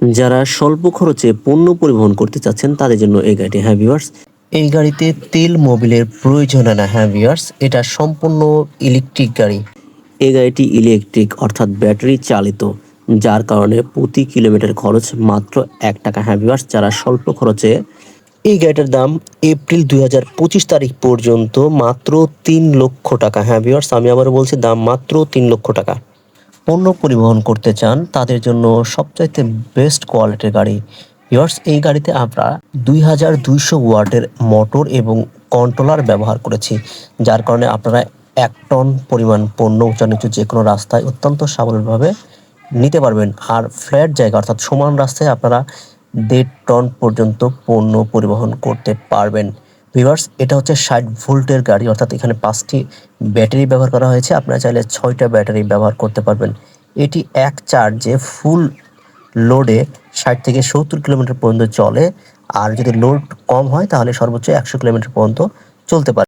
যারা স্বল্প খরচে পণ্য পরিবহন করতে চাচ্ছেন তাদের জন্য এই গাড়িটি হ্যাঁ ভিউয়ার্স এই গাড়িতে তেল মোবিলের প্রয়োজন হয় না হ্যাঁ ভিউয়ার্স এটা সম্পূর্ণ ইলেকট্রিক গাড়ি। এই গাড়িটি ইলেকট্রিক অর্থাৎ ব্যাটারি চালিত যার কারণে প্রতি কিলোমিটার খরচ মাত্র এক টাকা হ্যাঁ ভিউয়ার্স যারা স্বল্প খরচে এই গাড়িটার দাম এপ্রিল দুই হাজার পঁচিশ তারিখ পর্যন্ত মাত্র তিন লক্ষ টাকা হ্যাঁ ভিউয়ার্স আমি আবার বলছি দাম মাত্র তিন লক্ষ টাকা। পণ্য পরিবহন করতে চান, তাদের জন্য সবচাইতে বেস্ট কোয়ালিটির গাড়ি। ভিউয়ার্স, এই গাড়িতে আমরা দুই হাজার দুইশো ওয়াটের মোটর এবং কন্ট্রোলার ব্যবহার করেছি, যার কারণে আপনারা এক টন পরিমাণ পণ্য উঁচা নিচু যে কোনো রাস্তায় অত্যন্ত সাবলীলভাবে নিতে পারবেন। আর ফ্ল্যাট জায়গা, অর্থাৎ সমান রাস্তায় আপনারা দেড় টন পর্যন্ত পণ্য পরিবহন করতে পারবেন। ভিভার্স এটা হচ্ছে ষাট ভোল্টের গাড়ি, অর্থাৎ এখানে পাঁচটি ব্যাটারি ব্যবহার করা হয়েছে। আপনারা চাইলে ছয়টা ব্যাটারি ব্যবহার করতে পারবেন। এটি এক চার্জে ফুল লোডে ষাট থেকে সত্তর কিলোমিটার পর্যন্ত চলে। আর যদি লোড কম হয়, তাহলে সর্বোচ্চ একশো কিলোমিটার পর্যন্ত চলতে পারে।